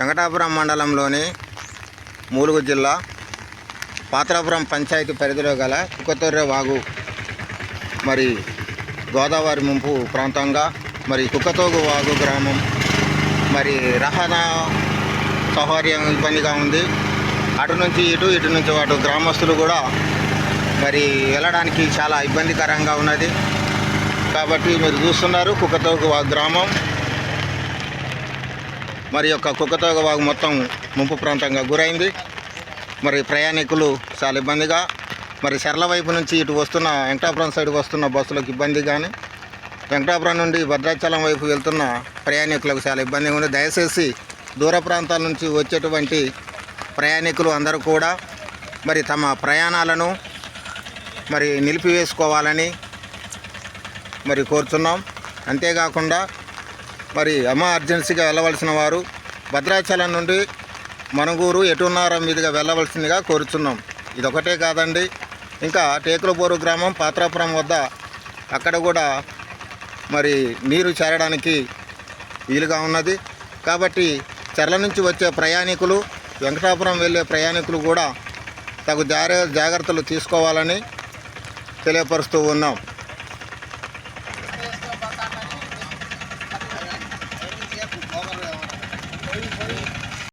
వెంకటాపురం మండలంలోని మూలుగు జిల్లా పాత్రాపురం పంచాయతీ పరిధిలో గల కుక్కతొర్రె వాగు మరి గోదావరి ముంపు ప్రాంతంగా మరి కుక్కతోగు వాగు గ్రామం మరి రవాణా సౌకర్యం ఇబ్బందిగా ఉంది. అటు నుంచి ఇటు ఇటు నుంచి అటు గ్రామస్తులు కూడా మరి వెళ్ళడానికి చాలా ఇబ్బందికరంగా ఉన్నది. కాబట్టి మీరు చూస్తున్నారు కుక్కతోగు వాగు గ్రామం. మరి యొక్క కుక్కతోగ వాగు మొత్తం ముంపు ప్రాంతంగా గురైంది. మరి ప్రయాణికులు చాలా ఇబ్బందిగా. మరి సరళ వైపు నుంచి ఇటు వస్తున్న వెంకటాపురం సైడ్ వస్తున్న బస్సులకు ఇబ్బంది కానీ వెంకటాపురం నుండి భద్రాచలం వైపు వెళ్తున్న ప్రయాణికులకు చాలా ఇబ్బందిగా ఉంది. దయచేసి దూర ప్రాంతాల నుంచి వచ్చేటువంటి ప్రయాణికులు అందరూ కూడా మరి తమ ప్రయాణాలను మరి నిలిపివేసుకోవాలని మరి కోరుతున్నాం అంతేకాకుండా మరి అమ్మ అర్జెన్సీగా వెళ్ళవలసిన వారు భద్రాచలం నుండి మనుగూరు ఎటున్నారం మీదుగా వెళ్ళవలసిందిగా కోరుచున్నాం. ఇదొకటే కాదండి. ఇంకా టేకులపోరు గ్రామం పాత్రాపురం వద్ద అక్కడ కూడా మరి నీరు చేరడానికి వీలుగా ఉన్నది. కాబట్టి చెర్ల నుంచి వచ్చే ప్రయాణికులు వెంకటాపురం వెళ్ళే ప్రయాణికులు కూడా తగు జాగ్రత్తలు తీసుకోవాలని తెలియపరుస్తూ ఉన్నాం.